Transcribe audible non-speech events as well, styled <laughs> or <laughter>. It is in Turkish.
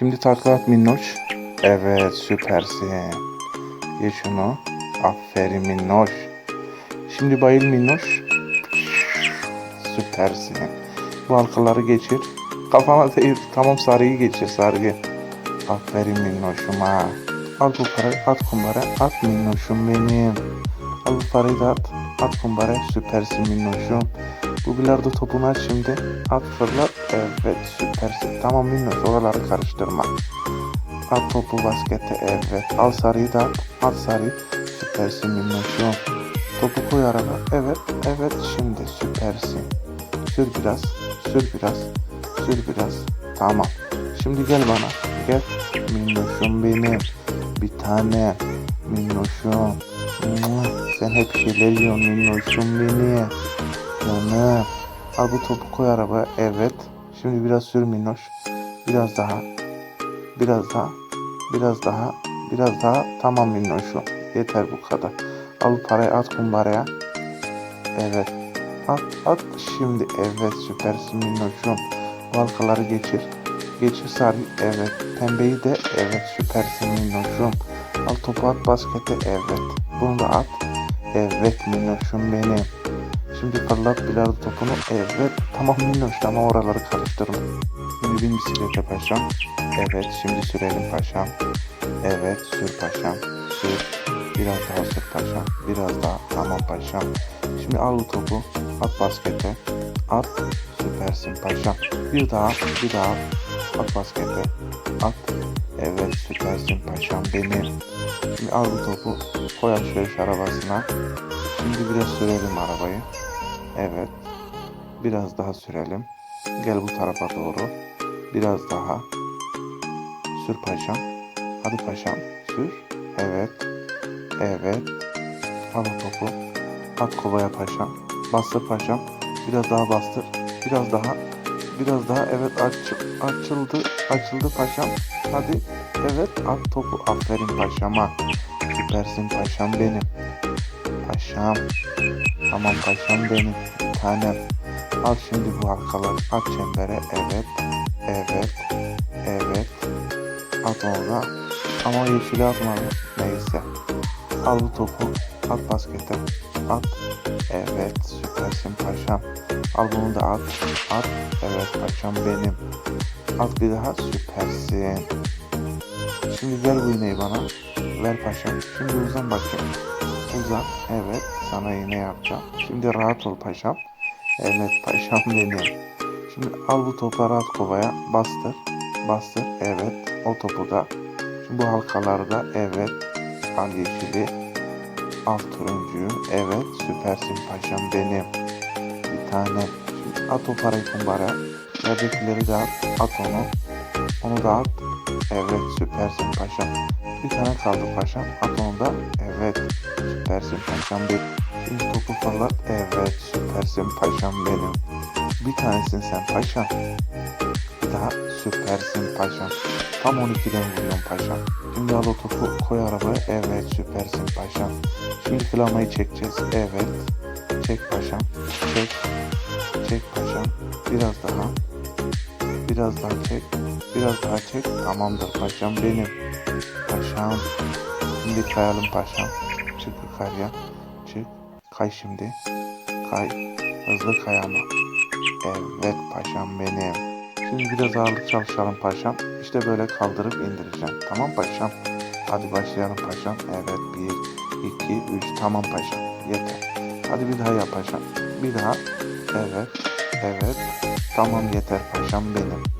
Şimdi takla minnoş. Evet süpersin. Ye şunu. Aferin minnoş. Şimdi bayıl minnoş. Süpersin. Bu halkaları geçir. Kafana değil. Tamam sarıyı geçir sarıyı. Aferin minnoşuma. Al bu parayı at kumbara. At minnoşum benim. Al bu parayı da at. At kumbara. Süpersin minnoşum. Bu bilardo topunu aç şimdi. At fırlat. Evet süpersin. Tamam minnoş oraları karıştırma. At topu baskete. Evet. Al sarıyı da at. At sarıyı. Süpersin minnoşum. Topu koy araba. Evet. Evet şimdi süpersin. Sür biraz. Sür biraz. Sür biraz. Tamam. Şimdi gel bana. Gel. Minnoşum benim. Bir tane. Minnoşum. Sen hep şeyler yiyorsun minnoşum benim. Canım. Al bu topu koy arabaya. Evet. Şimdi biraz sür minnoş. Biraz daha. Biraz daha. Biraz daha. Biraz daha. Tamam minnoşum. Yeter bu kadar. Al parayı at kumbaraya. Evet. At at şimdi. Evet süpersin minnoşum. Halkaları geçir. Geçir sarı. Evet. Pembeyi de. Evet süpersin minnoşum. Al topu at baskete. Evet. Bunu da at. Evet minnoşum benim. Şimdi fırlat bilardo topunu. Evet. Tamam minnoş tamam oraları karıştırma. Şimdi bin bisiklete paşam. Evet şimdi sürelim paşam. Evet sür paşam. Sür. Biraz daha sür paşam. Biraz daha. Tamam paşam. Şimdi al bu topu. At baskete. At. Süpersin paşam. Bir daha. Bir daha. At baskete. At. Evet süpersin paşam benim. Şimdi al bu topu. Koy alışveriş arabasına. Şimdi biraz sürelim arabayı. Evet. Biraz daha sürelim. Gel bu tarafa doğru. Biraz daha. Sür paşam. Hadi paşam. Sür. Evet. Evet. O topu. At kovaya paşam. Bastır paşam. Biraz daha bastır. Biraz daha. Biraz daha. Evet aç, açıldı. Açıldı paşam. Hadi. Evet at topu. Aferin paşama. Süpersin paşam benim. Paşam. Tamam paşam benim. Tanem. Al şimdi bu halkaları. At çembere. Evet. Evet. Evet. At orada. Ama yeşili atma. Neyse. Al bu topu. At baskete. At. Evet. Süpersin paşam. Al bunu da at. At. Evet paşam benim. At bir daha. Süpersin. Şimdi ver bu iğneyi bana. Ver paşam. Şimdi uzan bakayım. Uzan. Evet. Sana iğne yapacağım. Şimdi rahat ol paşam. Evet paşam <laughs> benim. Şimdi al bu topu rahat kovaya. Bastır. Bastır. Evet. O topu da. Şimdi bu halkaları da. Evet. Al yeşili. Al turuncuyu. Evet. Süpersin paşam benim. Bir tane. Şimdi at o parayı kumbara. Yerdekileri de at. At onu. Onu da at. Evet. Süpersin paşam. Bir tane kaldı paşam. At onu da. Evet. Süpersin paşam benim. Şimdi topu fırlat. Evet. Süpersin paşam benim. Bir tanesin sen paşam. Daha süpersin paşam. Tam 12'den vuruyorum paşam. Şimdi al o topu koy arabaya. Evet süpersin paşam. Şimdi flamayı çekeceğiz. Evet. Çek paşam. Çek. Çek paşam. Biraz daha. Biraz daha çek. Biraz daha çek. Tamamdır paşam benim. Paşam. Şimdi kayalım paşam. Çık yukarıya. Çık. Kay şimdi. Kay. Hızlı kayama. Evet paşam benim. Şimdi biraz ağırlık çalışalım paşam. İşte böyle kaldırıp indireceğim. Tamam paşam. Hadi başlayalım paşam. Evet bir, iki, üç. Tamam paşam. Yeter. Hadi bir daha yap paşam. Bir daha. Evet. Evet. Tamam yeter paşam benim.